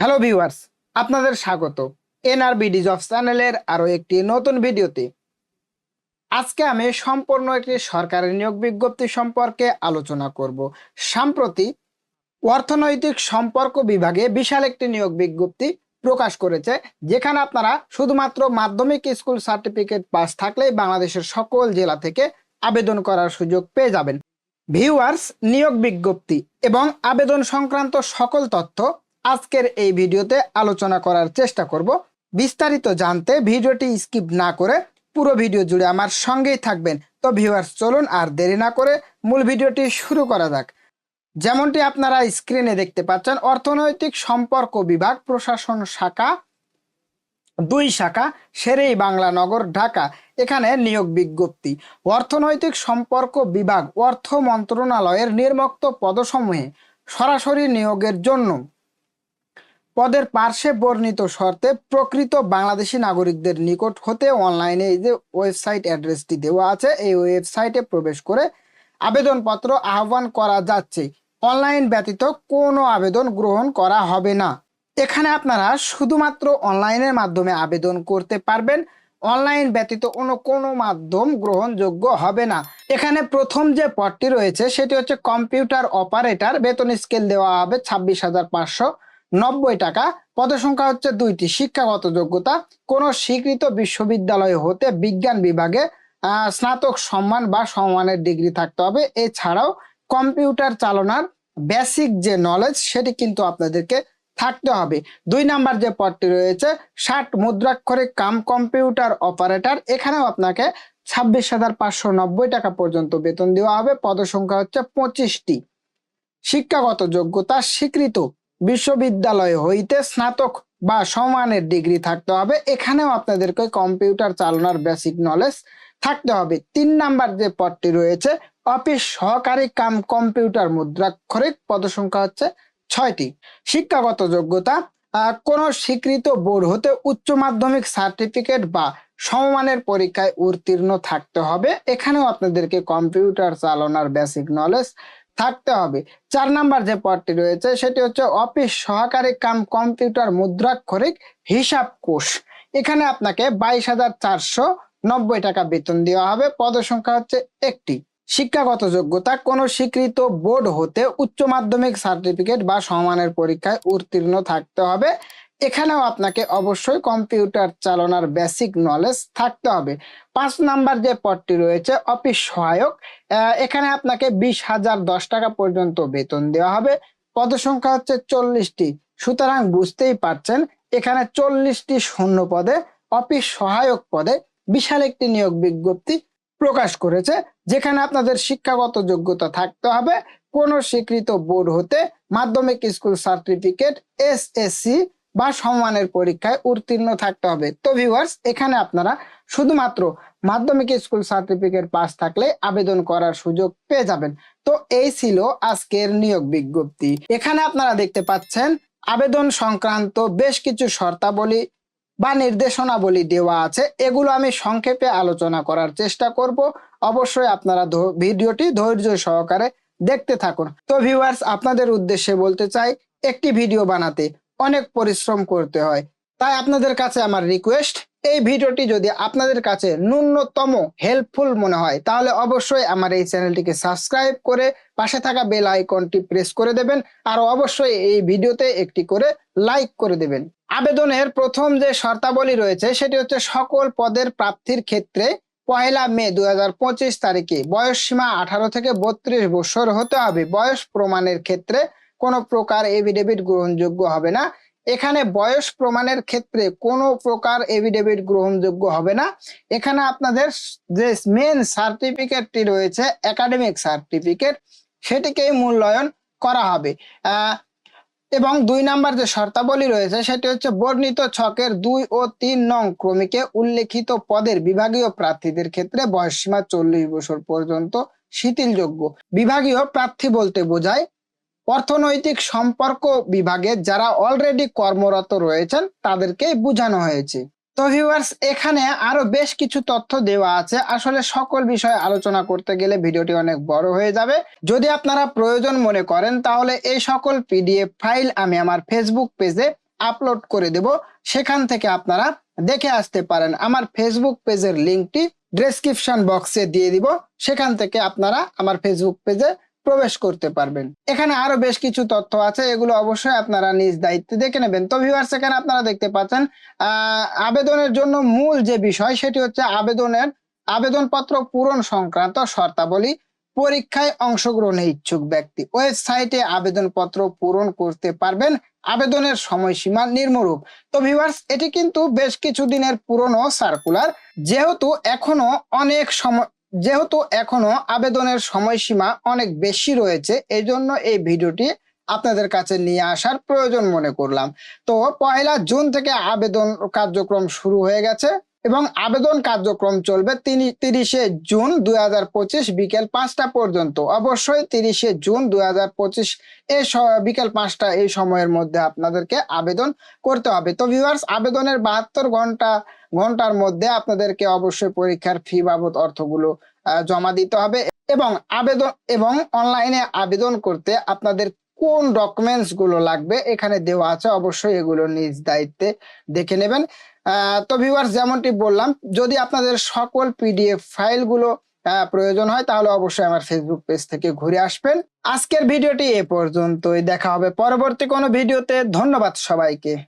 Hello viewers, আপনাদের স্বাগত। এনআরবিডি job চ্যানেলের আরও একটি নতুন ভিডিওতে। আজকে আমি সম্পূর্ণ একটি সরকারি নিয়োগ বিজ্ঞপ্তি সম্পর্কে আলোচনা করব। সম্প্রতি অর্থনৈতিক সম্পর্ক বিভাগে বিশাল একটি নিয়োগ বিজ্ঞপ্তি প্রকাশ করেছে, যেখানে আপনারা শুধুমাত্র মাধ্যমিক স্কুল সার্টিফিকেট পাস থাকলেই বাংলাদেশের সকল জেলা থেকে আবেদন করার সুযোগ পেয়ে যাবেন। ভিউয়ার্স, নিয়োগ বিজ্ঞপ্তি এবং আবেদন সংক্রান্ত সকল তথ্য আজকের এই ভিডিওতে আলোচনা করার চেষ্টা করব। বিস্তারিত জানতে ভিডিওটি স্কিপ না করে পুরো ভিডিও জুড়ে আমার সঙ্গেই থাকবেন। তো ভিউয়ার্স, চলুন আর দেরি না করে মূল ভিডিওটি শুরু করা যাক। যেমনটি আপনারা স্ক্রিনে দেখতে পাচ্ছেন, অর্থনৈতিক সম্পর্ক বিভাগ, প্রশাসন শাখা, দুই শাখা, সেরেই বাংলা নগর, ঢাকা। এখানে নিয়োগ বিজ্ঞপ্তি। অর্থনৈতিক সম্পর্ক বিভাগ, অর্থ মন্ত্রণালয়ের নির্মক্ত পদসমূহে সরাসরি নিয়োগের জন্য পদের পার্শ্বে বর্ণিত শর্তে প্রকৃত বাংলাদেশি নাগরিকদের নিকট হতে অনলাইনে এই যে ওয়েবসাইট অ্যাড্রেসটি দেওয়া আছে, এই ওয়েবসাইটে প্রবেশ করে আবেদনপত্র আহ্বান করা যাচ্ছে। অনলাইন ব্যতীত কোনো আবেদন গ্রহণ করা হবে না। এখানে আপনারা শুধুমাত্র অনলাইনের মাধ্যমে আবেদন করতে পারবেন। অনলাইন ব্যতীত অন্য কোনো মাধ্যম গ্রহণযোগ্য হবে না। এখানে প্রথম যে পদটি রয়েছে, সেটি হচ্ছে কম্পিউটার অপারেটর। বেতন স্কেল দেওয়া হবে ছাব্বিশ হাজার পাঁচশো। নব্বই টাকা। পদসংখ্যা হচ্ছে দুইটি, শিক্ষাগত যোগ্যতা। কোন স্বীকৃত বিশ্ববিদ্যালয় হতে বিজ্ঞান বিভাগে স্নাতক সম্মান বা সম্মানের ডিগ্রি থাকতে হবে। এছাড়াও কম্পিউটার চালনার বেসিক যে নলেজ সেটি কিন্তু আপনাদেরকে থাকতে হবে। দুই নাম্বার যে পদটি রয়েছে, ষাট মুদ্রাক্ষরে কাম কম্পিউটার অপারেটর। এখানেও আপনাকে ছাব্বিশ হাজার পাঁচশো নব্বই টাকা পর্যন্ত বেতন দেওয়া হবে। পদসংখ্যা হচ্ছে পঁচিশটি। শিক্ষাগত যোগ্যতা, স্বীকৃত বিশ্ববিদ্যালয় হইতে স্নাতক বা সমানের ডিগ্রি থাকতে হবে। এখানেও আপনাদেরকে কম্পিউটার চালানোর বেসিক নলেজ থাকতে হবে। তিন নাম্বার যে পদটি রয়েছে, অফিস সহকারী কাম কম্পিউটার মুদ্রাক্ষরিক পদসংখ্যা হচ্ছে ছয়টি। শিক্ষাগত যোগ্যতা কোন স্বীকৃত বোর্ড হতে উচ্চ মাধ্যমিক সার্টিফিকেট বা সমমানের পরীক্ষায় উত্তীর্ণ থাকতে হবে। এখানেও আপনাদেরকে কম্পিউটার চালানোর বেসিক নলেজ থাকতে হবে। চার নাম্বার যে পদটি রয়েছে, সেটি হচ্ছে অফিস সহকারী কাম কম্পিউটার মুদ্রাক্ষরিক হিসাব কোষ। এখানে আপনাকে বাইশ হাজার চারশো নব্বই টাকা বেতন দেওয়া হবে। পদসংখ্যা হচ্ছে একটি। শিক্ষাগত যোগ্যতা, কোন স্বীকৃত বোর্ড হতে উচ্চ মাধ্যমিক সার্টিফিকেট বা সমানের পরীক্ষায় উত্তীর্ণ থাকতে হবে। এখানেও আপনাকে অবশ্যই কম্পিউটার চালানোর বেসিক নলেজ থাকতে হবে। পাঁচ নাম্বার যে পদটি রয়েছে, অফিস সহায়ক এখানে আপনাকে বিশ হাজার দশ টাকা পর্যন্ত বেতন দেওয়া হবে। পদসংখ্যা হচ্ছে চল্লিশটি। সুতরাং বুঝতেই পারছেন, এখানে চল্লিশটি শূন্য পদে, অফিস সহায়ক পদে বিশাল একটি নিয়োগ বিজ্ঞপ্তি প্রকাশ করেছে, যেখানে আপনাদের শিক্ষাগত যোগ্যতা থাকতে হবে। কোন স্বীকৃত বোর্ড হতে মাধ্যমিক স্কুল সার্টিফিকেট এস এসএসসি বা সম্মানের পরীক্ষায় উত্তীর্ণ থাকতে হবে। তো ভিউয়ার্স এখানে আপনারা শুধুমাত্র মাধ্যমিক স্কুল সার্টিফিকেট পাস থাকলে আবেদন করার সুযোগ পেয়ে যাবেন। তো এই ছিল আজকের নিয়োগ বিজ্ঞপ্তি। এখানে আপনারা দেখতে পাচ্ছেন, আবেদন সংক্রান্ত বেশ কিছু শর্তাবলী বা নির্দেশনাবলী দেওয়া আছে। এগুলো আমি সংক্ষেপে আলোচনা করার চেষ্টা করব। অবশ্যই আপনারা ভিডিওটি ধৈর্য সহকারে দেখতে থাকুন। তো ভিউয়ার্স আপনাদের উদ্দেশ্যে বলতে চাই, একটি ভিডিও বানাতে অনেক পরিশ্রম করতে হয়। তাই আপনাদের কাছে আমার রিকোয়েস্ট এই ভিডিওটি যদি আপনাদের কাছে ন্যূনতম হেল্পফুল মনে হয়, তাহলে অবশ্যই আমার এই চ্যানেলটিকে সাবস্ক্রাইব করে পাশে থাকা বেল আইকনটি প্রেস করে দেবেন, আর অবশ্যই এই ভিডিওতে একটি করে লাইক করে দেবেন। আবেদনের প্রথম যে শর্তাবলী রয়েছে, সেটি হচ্ছে সকল পদের প্রাপ্তির ক্ষেত্রে পয়লা মে দু হাজার পঁচিশ তারিখে বয়স সীমা আঠারো থেকে বত্রিশ বছর হতে হবে। বয়স প্রমাণের ক্ষেত্রে কোনো প্রকার এভিডেভিট গ্রহণযোগ্য হবে না। এখানে বয়স প্রমাণের ক্ষেত্রে কোনো প্রকার এভিডেভিট গ্রহণযোগ্য হবে না। এখানে আপনাদের যে মেন সার্টিফিকেটটি রয়েছে একাডেমিক সার্টিফিকেট সেটিকেই মূল্যায়ন করা হবে। এবং দুই নাম্বার যে শর্তাবলী রয়েছে, সেটি হচ্ছে বর্ণিত ছকের দুই ও তিন নং ক্রমিকে উল্লেখিত পদের বিভাগীয় প্রার্থীদের ক্ষেত্রে বয়সসীমা চল্লিশ বছর পর্যন্ত শিথিলযোগ্য। বিভাগীয় প্রার্থী বলতে বোঝায় অর্থনৈতিক সম্পর্ক বিভাগে যারা অলরেডি কর্মরত রয়েছেন, তাদেরকেই বোঝানো হয়েছে। তো ভিউয়ার্স এখানে আরও বেশ কিছু তথ্য দেওয়া আছে। আসলে সকল বিষয়ে আলোচনা করতে গেলে ভিডিওটি অনেক বড় হয়ে যাবে। যদি আপনারা প্রয়োজন মনে করেন, তাহলে এই সকল পিডিএফ ফাইল আমি আমার ফেসবুক পেজে আপলোড করে দেব। সেখান থেকে আপনারা দেখে আসতে পারেন। আমার ফেসবুক পেজের লিঙ্কটি ডেসক্রিপশন বক্সে দিয়ে দিব। সেখান থেকে আপনারা আমার ফেসবুক পেজে প্রবেশ করতে পারবেন। এখানে আরও বেশ কিছু তথ্য আছে, এগুলো অবশ্যই আপনারা নিজ দায়িত্বে দেখে নেবেন। তো ভিউয়ার্স এখানে আপনারা দেখতে পাচ্ছেন আবেদনের জন্য মূল যে বিষয়, সেটি হচ্ছে আবেদনের আবেদনপত্র পূরণ সংক্রান্ত শর্তাবলী, পরীক্ষায় অংশগ্রহণে ইচ্ছুক ব্যক্তি। ওয়েবসাইটে আবেদনপত্র পূরণ করতে পারবেন, আবেদনের সময়সীমা নির্মরূপ। তো ভিউয়ার্স এটি কিন্তু বেশ কিছু দিনের পুরনো সার্কুলার যেহেতু এখনও অনেক সময় যেহেতু এখনও আবেদনের সময়সীমা অনেক বেশি রয়েছে, এই জন্য এই ভিডিওটি আপনাদের কাছে নিয়ে আসার প্রয়োজন মনে করলাম। তো পয়লা জুন থেকে আবেদন কার্যক্রম শুরু হয়ে গেছে। এবং আবেদন কার্যক্রম চলবে তিরিশে জুন দুই হাজার পঁচিশ বিকেল পাঁচটা পর্যন্ত। অবশ্যই তিরিশে জুন দুই এই বিকেল পাঁচটা এই সময়ের মধ্যে আপনাদেরকে আবেদন করতে হবে। তো ভিউয়ার্স আবেদনের বাহাত্তর ঘণ্টা, ঘণ্টার মধ্যে আপনাদেরকে অবশ্যই পরীক্ষার ফি বাবদ অর্থগুলো জমা দিতে হবে এবং আবেদন, এবং অনলাইনে আবেদন করতে আপনাদের কোন ডকুমেন্টসগুলো লাগবে এখানে দেওয়া আছে। অবশ্যই এগুলো নিজ দায়িত্বে দেখে নেবেন। তো ভিউয়ার্স যেমনটি বললাম, যদি আপনাদের সকল পিডিএফ ফাইলগুলো প্রয়োজন হয়, তাহলে অবশ্যই আমার ফেসবুক পেজ থেকে ঘুরে আসবেন। আজকের ভিডিওটি এ পর্যন্তই, দেখা হবে পরবর্তী কোনো ভিডিওতে। ধন্যবাদ সবাইকে।